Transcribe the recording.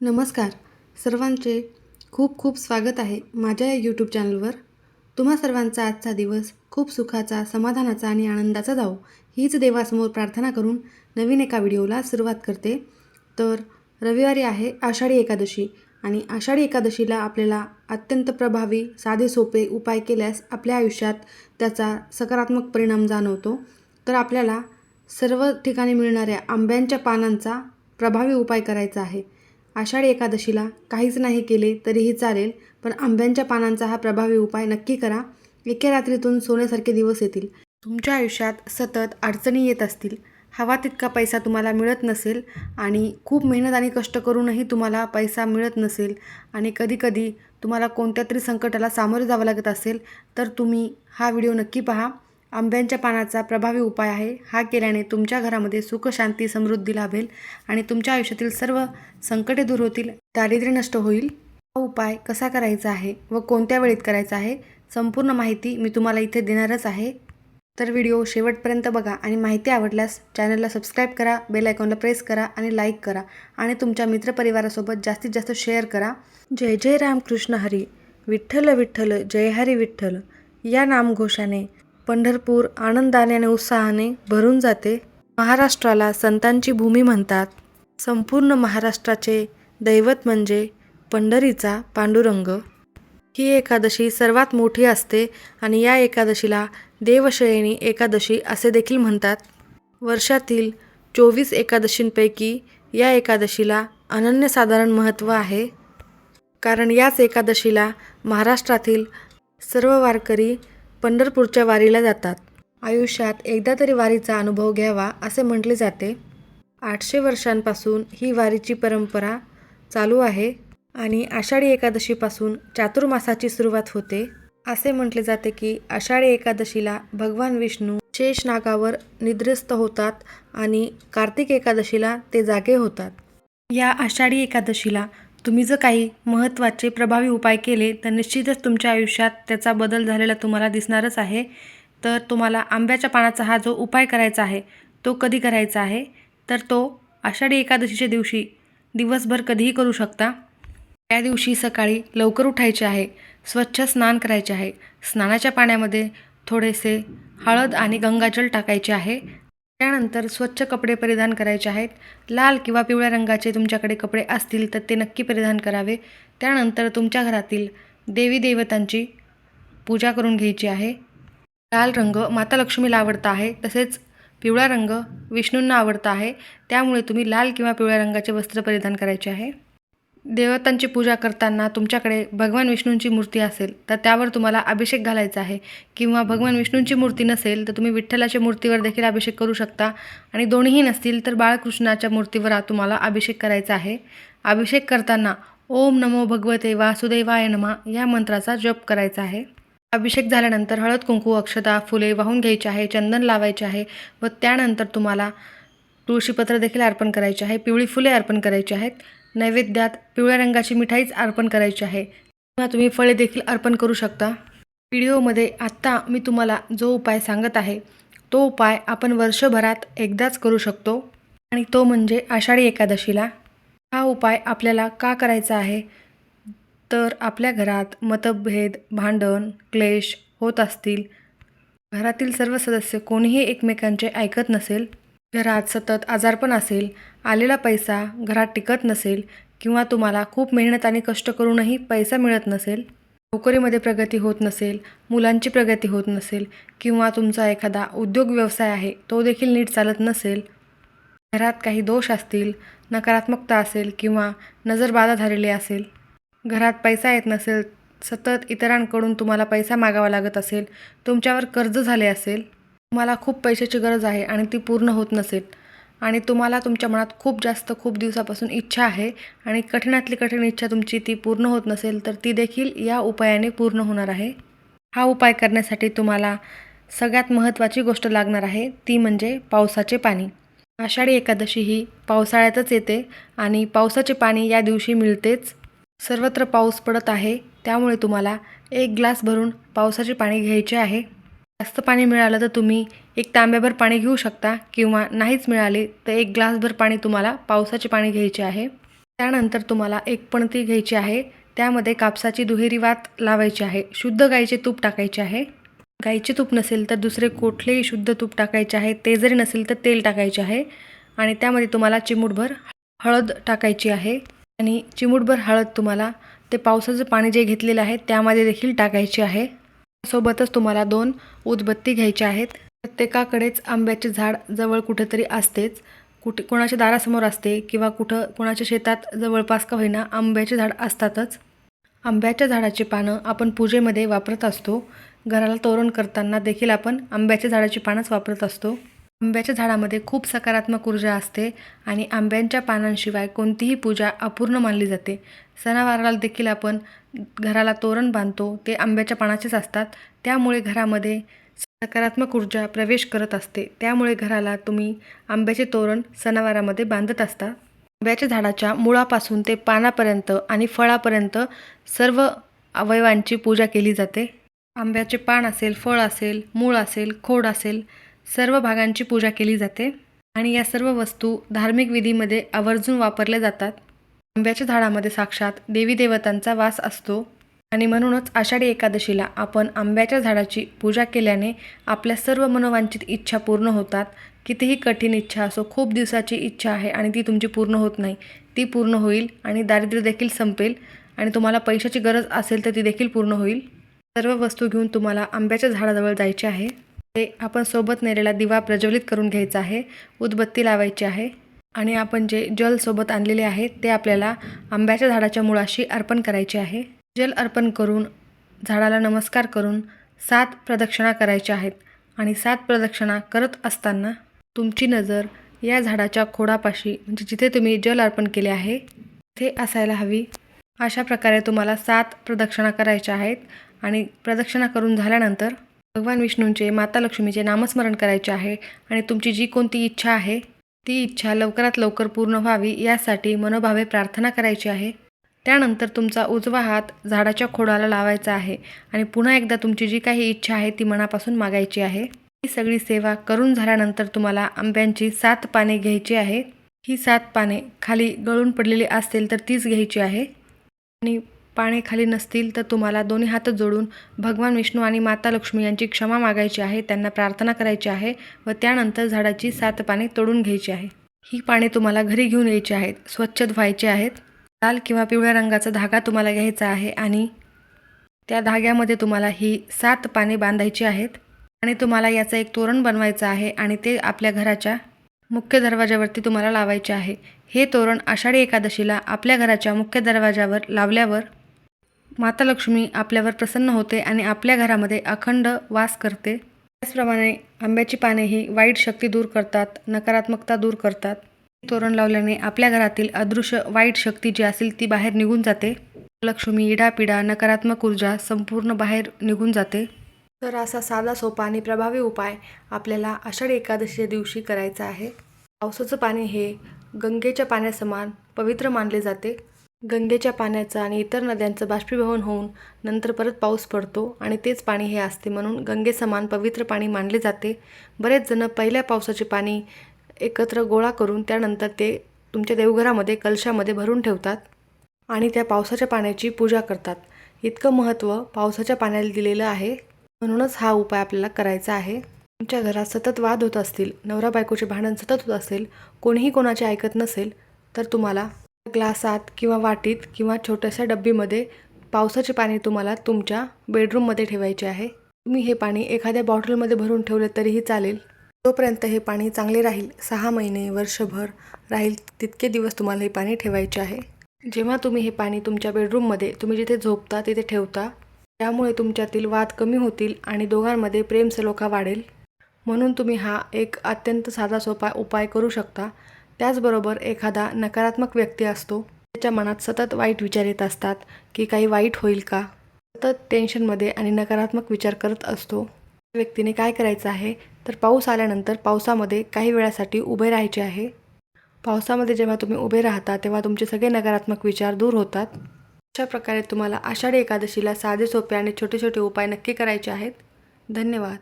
नमस्कार. सर्वांचे खूप खूप स्वागत आहे माझ्या या यूट्यूब चॅनलवर तुम्हा सर्वांचा आजचा दिवस खूप सुखाचा समाधानाचा आणि आनंदाचा जाओ हीच देवासमोर प्रार्थना करून नवीन एका व्हिडिओला सुरुवात करते. तर रविवारी आहे आषाढी एकादशी आणि आषाढी एकादशीला आपल्याला अत्यंत प्रभावी साधे सोपे उपाय केल्यास आपल्या आयुष्यात त्याचा सकारात्मक परिणाम जाणवतो. तर आपल्याला सर्व ठिकाणी मिळणाऱ्या आंब्यांच्या पानांचा प्रभावी उपाय करायचा आहे. आषाढी एकादशीला काहीच नाही केले तरीही चालेल पण आंब्यांच्या पानांचा हा प्रभावी उपाय नक्की करा. एके रात्रीतून सोन्यासारखे दिवस येतील. तुमच्या आयुष्यात सतत अडचणी येत असतील. हवा तितका पैसा तुम्हाला मिळत नसेल आणि खूप मेहनत आणि कष्ट करूनही तुम्हाला पैसा मिळत नसेल आणि कधीकधी तुम्हाला कोणत्या तरी संकटाला सामोरे जावं लागत असेल तर तुम्ही हा व्हिडिओ नक्की पहा. आंब्यांच्या पानाचा प्रभावी उपाय आहे. हा केल्याने तुमच्या घरामध्ये सुख शांती समृद्धी लाभेल आणि तुमच्या आयुष्यातील सर्व संकटे दूर होतील. दारिद्र्य नष्ट होईल. हा उपाय कसा करायचा आहे व कोणत्या वेळेत करायचा आहे संपूर्ण माहिती मी तुम्हाला इथे देणारच आहे. तर व्हिडिओ शेवटपर्यंत बघा आणि माहिती आवडल्यास चॅनलला सबस्क्राईब करा बेल आयकॉनला प्रेस करा आणि लाईक करा आणि तुमच्या मित्रपरिवारासोबत जास्तीत जास्त शेअर करा. जय जय रामकृष्ण हरी. विठ्ठल विठ्ठल जय हरी विठ्ठल. या नामघोषाने पंढरपूर आनंदाने आणि उत्साहाने भरून जाते. महाराष्ट्राला संतांची भूमी म्हणतात. संपूर्ण महाराष्ट्राचे दैवत म्हणजे पंढरीचा पांडुरंग. ही एकादशी सर्वात मोठी असते आणि या एकादशीला देवशयनी एकादशी असे देखील म्हणतात. वर्षातील चोवीस एकादशींपैकी या एकादशीला अनन्यसाधारण महत्त्व आहे. कारण याच एकादशीला महाराष्ट्रातील सर्व वारकरी पंढरपूरच्या वारीला जातात. आयुष्यात एकदा तरी वारीचा अनुभव घ्यावा असे म्हटले जाते. आठशे वर्षांपासून ही वारीची परंपरा चालू आहे आणि आषाढी एकादशीपासून चातुर्मासाची सुरुवात होते. असे म्हटले जाते की आषाढी एकादशीला भगवान विष्णू शेष नागावर निद्रस्त होतात आणि कार्तिक एकादशीला ते जागे होतात. या आषाढी एकादशीला तुम्ही जर काही महत्त्वाचे प्रभावी उपाय केले तर निश्चितच तुमच्या आयुष्यात त्याचा बदल झालेला तुम्हाला दिसणारच आहे. तर तुम्हाला आंब्याच्या पानाचा हा जो उपाय करायचा आहे तो कधी करायचा आहे? तर तो आषाढी एकादशीच्या दिवशी दिवसभर कधीही करू शकता. त्या दिवशी सकाळी लवकर उठायचे आहे स्वच्छ स्नान करायचे आहे. स्नानाच्या पाण्यामध्ये थोडेसे हळद आणि गंगाजल टाकायचे आहे. त्यानंतर स्वच्छ कपडे परिधान करायचे आहेत. लाल किंवा पिवळ्या रंगाचे तुमच्याकडे कपडे असतील तर ते नक्की परिधान करावे. त्यानंतर तुमच्या घरातील देवी देवतांची पूजा करून घ्यायची आहे. लाल रंग माता लक्ष्मीला आवडता आहे. तसेच पिवळा रंग विष्णूंना आवडता आहे. त्यामुळे तुम्ही लाल किंवा पिवळ्या रंगाचे वस्त्र परिधान करायचे आहे. देवतांची पूजा करताना तुमच्याकडे भगवान विष्णूंची मूर्ती असेल तर त्यावर तुम्हाला अभिषेक घालायचा आहे. किंवा भगवान विष्णूंची मूर्ती नसेल तर तुम्ही विठ्ठलाच्या मूर्तीवर देखील अभिषेक करू शकता. आणि दोन्हीही नसतील तर बाळकृष्णाच्या मूर्तीवर तुम्हाला अभिषेक करायचा आहे. अभिषेक करताना ओम नमो भगवते वासुदेवाय नमा या मंत्राचा जप करायचा आहे. अभिषेक झाल्यानंतर हळद कुंकू अक्षता फुले वाहून घ्यायचे आहे चंदन लावायचे आहे व त्यानंतर तुम्हाला तुळशीपत्र देखील अर्पण करायचे आहे पिवळी फुले अर्पण करायची आहेत. नैवेद्यात पिवळ्या रंगाची मिठाईच अर्पण करायची आहे. किंवा तुम्ही फळे देखील अर्पण करू शकता. व्हिडिओमध्ये आत्ता मी तुम्हाला जो उपाय सांगत आहे तो उपाय आपण वर्षभरात एकदाच करू शकतो. आणि तो म्हणजे आषाढी एकादशीला. हा उपाय आपल्याला का करायचा आहे? तर आपल्या घरात मतभेद भांडण क्लेश होत असतील. घरातील सर्व सदस्य कोणीही एकमेकांचे ऐकत नसेल घरात सतत आजारपण असेल आलेला पैसा घरात टिकत नसेल किंवा तुम्हाला खूप मेहनत आणि कष्ट करूनही पैसा मिळत नसेल नोकरीमध्ये प्रगती होत नसेल मुलांची प्रगती होत नसेल किंवा तुमचा एखादा उद्योग व्यवसाय आहे तो देखील नीट चालत नसेल घरात काही दोष असतील नकारात्मकता असेल किंवा नजरबाधा झालेली असेल घरात पैसा येत नसेल सतत इतरांकडून तुम्हाला पैसा मागावा लागत असेल तुमच्यावर कर्ज झाले असेल तुम्हाला खूप पैशाची गरज आहे आणि ती पूर्ण होत नसेल. आणि तुम्हाला तुमच्या मनात खूप जास्त खूप दिवसापासून इच्छा आहे आणि कठीणातली कठीण इच्छा तुमची ती पूर्ण होत नसेल तर ती देखील या उपायाने पूर्ण होणार आहे. हा उपाय करण्यासाठी तुम्हाला सगळ्यात महत्त्वाची गोष्ट लागणार आहे ती म्हणजे पावसाचे पाणी. आषाढी एकादशी ही पावसाळ्यातच येते आणि पावसाचे पाणी या दिवशी मिळतेच. सर्वत्र पाऊस पडत आहे त्यामुळे तुम्हाला एक ग्लास भरून पावसाचे पाणी घ्यायचे आहे. जास्त पाणी मिळालं तर तुम्ही एक तांब्याभर पाणी घेऊ शकता किंवा नाहीच मिळाले तर एक ग्लासभर पाणी तुम्हाला पावसाचे पाणी घ्यायचे आहे. त्यानंतर तुम्हाला एक पणती घ्यायची आहे. त्यामध्ये कापसाची दुहेरी वात लावायची आहे. शुद्ध गाईचे तूप टाकायचे आहे. गाईचे तूप नसेल तर दुसरे कुठलेही शुद्ध तूप टाकायचे आहे. ते जरी नसेल तर तेल टाकायचे आहे. आणि त्यामध्ये तुम्हाला चिमूटभर हळद टाकायची आहे. आणि चिमूटभर हळद तुम्हाला ते पावसाचं पाणी जे घेतलेलं आहे त्यामध्ये देखील टाकायचे आहे. सोबतच तुम्हाला दोन उदबत्ती घ्यायच्या आहेत. प्रत्येकाकडेच आंब्याचे झाड जवळ कुठेतरी असतेच. कुठे कोणाच्या दारासमोर असते किंवा कुठं कोणाच्या शेतात जवळपास का होईना आंब्याचे झाड असतातच. आंब्याच्या झाडाची पानं आपण पूजेमध्ये वापरत असतो. घराला तोरण करताना देखील आपण आंब्याच्या झाडाची पानंच वापरत असतो. आंब्याच्या झाडामध्ये खूप सकारात्मक ऊर्जा असते आणि आंब्यांच्या पानांशिवाय कोणतीही पूजा अपूर्ण मानली जाते. सणावाराला देखील आपण घराला तोरण बांधतो ते आंब्याच्या पानाचेच असतात. त्यामुळे घरामध्ये सकारात्मक ऊर्जा प्रवेश करत असते. त्यामुळे घराला तुम्ही आंब्याचे तोरण सणावारामध्ये बांधत असता. आंब्याच्या झाडाच्या मुळापासून ते पानापर्यंत आणि फळापर्यंत सर्व अवयवांची पूजा केली जाते. आंब्याचे पान असेल फळ असेल मूळ असेल खोड असेल सर्व भागांची पूजा केली जाते. आणि या सर्व वस्तू धार्मिक विधीमध्ये आवर्जून वापरल्या जातात. आंब्याच्या झाडामध्ये साक्षात देवी देवतांचा वास असतो. आणि म्हणूनच आषाढी एकादशीला आपण आंब्याच्या झाडाची पूजा केल्याने आपल्या सर्व मनोवांछित इच्छा पूर्ण होतात. कितीही कठीण इच्छा असो खूप दिवसाची इच्छा आहे आणि ती तुमची पूर्ण होत नाही. ती पूर्ण होईल आणि दारिद्र्य देखील संपेल आणि तुम्हाला पैशाची गरज असेल तर ती देखील पूर्ण होईल. सर्व वस्तू घेऊन तुम्हाला आंब्याच्या झाडाजवळ जायचे आहे. ते आपण सोबत नेलेला दिवा प्रज्वलित करून घ्यायचा आहे. उदबत्ती लावायची आहे. आणि आपण जे जल सोबत आणलेले आहे ते आपल्याला आंब्याच्या झाडाच्या मुळाशी अर्पण करायचे आहे. जल अर्पण करून झाडाला नमस्कार करून सात प्रदक्षिणा करायच्या आहेत आणि सात प्रदक्षिणा करत असताना तुमची नजर या झाडाच्या खोडापाशी म्हणजे जिथे तुम्ही जल अर्पण केले आहे तिथे असायला हवी. अशा प्रकारे तुम्हाला सात प्रदक्षिणा करायच्या आहेत आणि प्रदक्षिणा करून झाल्यानंतर भगवान विष्णूंचे माता लक्ष्मीचे नामस्मरण करायचे आहे आणि तुमची जी कोणती इच्छा आहे ती इच्छा लवकरात लवकर पूर्ण व्हावी यासाठी मनोभावे प्रार्थना करायची आहे. त्यानंतर तुमचा उजवा हात झाडाच्या खोडाला लावायचा आहे आणि पुन्हा एकदा तुमची जी काही इच्छा आहे ती मनापासून मागायची आहे. ही सगळी सेवा करून झाल्यानंतर तुम्हाला आंब्यांची सात पाने घ्यायची आहे. ही सात पाने खाली गळून पडलेली असतील तर तीच घ्यायची आहे. आणि पाने खाली नसतील तर तुम्हाला दोन्ही हात जोडून भगवान विष्णू आणि माता लक्ष्मी यांची क्षमा मागायची आहे त्यांना प्रार्थना करायची आहे व त्यानंतर झाडाची सात पाने तोडून घ्यायची आहे. ही पाने तुम्हाला घरी घेऊन यायची आहेत स्वच्छ धुवायची आहेत. लाल किंवा पिवळ्या रंगाचा धागा तुम्हाला घ्यायचा आहे आणि त्या धाग्यामध्ये तुम्हाला ही सात पाने बांधायची आहेत. आणि तुम्हाला याचं एक तोरण बनवायचं आहे आणि ते आपल्या घराच्या मुख्य दरवाजावरती तुम्हाला लावायचे आहे. हे तोरण आषाढी एकादशीला आपल्या घराच्या मुख्य दरवाजावर लावल्यावर माता लक्ष्मी आपल्यावर प्रसन्न होते आणि आपल्या घरामध्ये अखंड वास करते. त्याचप्रमाणे आंब्याची पाने ही वाईट शक्ती दूर करतात नकारात्मकता दूर करतात. तोरण लावल्याने आपल्या घरातील अदृश्य वाईट शक्ती जी असेल ती बाहेर निघून जाते. लक्ष्मी इडापिडा नकारात्मक ऊर्जा संपूर्ण बाहेर निघून जाते. तर असा साधा सोपा आणि प्रभावी उपाय आपल्याला आषाढी एकादशीच्या दिवशी करायचा आहे. पावसाचं पाणी हे गंगेच्या पाण्यासमान पवित्र मानले जाते. गंगेच्या पाण्याचं आणि इतर नद्यांचं बाष्पीभवन होऊन नंतर परत पाऊस पडतो आणि तेच पाणी हे असते म्हणून गंगेसमान पवित्र पाणी मानले जाते. बरेच जण पहिल्या पावसाचे पाणी एकत्र गोळा करून त्यानंतर ते तुमच्या देवघरामध्ये कलशामध्ये भरून ठेवतात आणि त्या पावसाच्या पाण्याची पूजा करतात. इतकं महत्त्व पावसाच्या पाण्याला दिलेलं आहे. म्हणूनच हा उपाय आपल्याला करायचा आहे. तुमच्या घरात सतत वाद होत असतील नवरा बायकोचे भांडण सतत होत असेल कोणीही कोणाचे ऐकत नसेल तर तुम्हाला ग्लासात किंवा वाटीत किंवा छोट्याशा डब्बीमध्ये पावसाचे पाणी तुम्हाला तुमच्या बेडरूममध्ये ठेवायचे आहे. तुम्ही हे पाणी एखाद्या बॉटलमध्ये भरून ठेवले तरीही चालेल. तोपर्यंत हे पाणी चांगले राहील सहा महिने वर्षभर राहील तितके दिवस तुम्हाला हे पाणी ठेवायचे आहे. जेव्हा तुम्ही हे पाणी तुमच्या बेडरूममध्ये तुम्ही जिथे झोपता तिथे ठेवता त्यामुळे तुमच्यातील वाद कमी होतील आणि दोघांमध्ये प्रेम सलोखा वाढेल. म्हणून तुम्ही हा एक अत्यंत साधा सोपा उपाय करू शकता. त्याचबरोबर एखादा नकारात्मक व्यक्ती असतो त्याच्या मनात सतत वाईट विचार येत असतात की काही वाईट होईल का? सतत टेन्शनमध्ये आणि नकारात्मक विचार करत असतो. त्या व्यक्तीने काय करायचं आहे? तर पाऊस आल्यानंतर पावसामध्ये काही वेळासाठी उभे राहायचे आहे. पावसामध्ये जेव्हा तुम्ही उभे राहता तेव्हा तुमचे सगळे नकारात्मक विचार दूर होतात. अशा प्रकारे तुम्हाला आषाढी एकादशीला साधे सोपे आणि छोटे छोटे उपाय नक्की करायचे आहेत. धन्यवाद.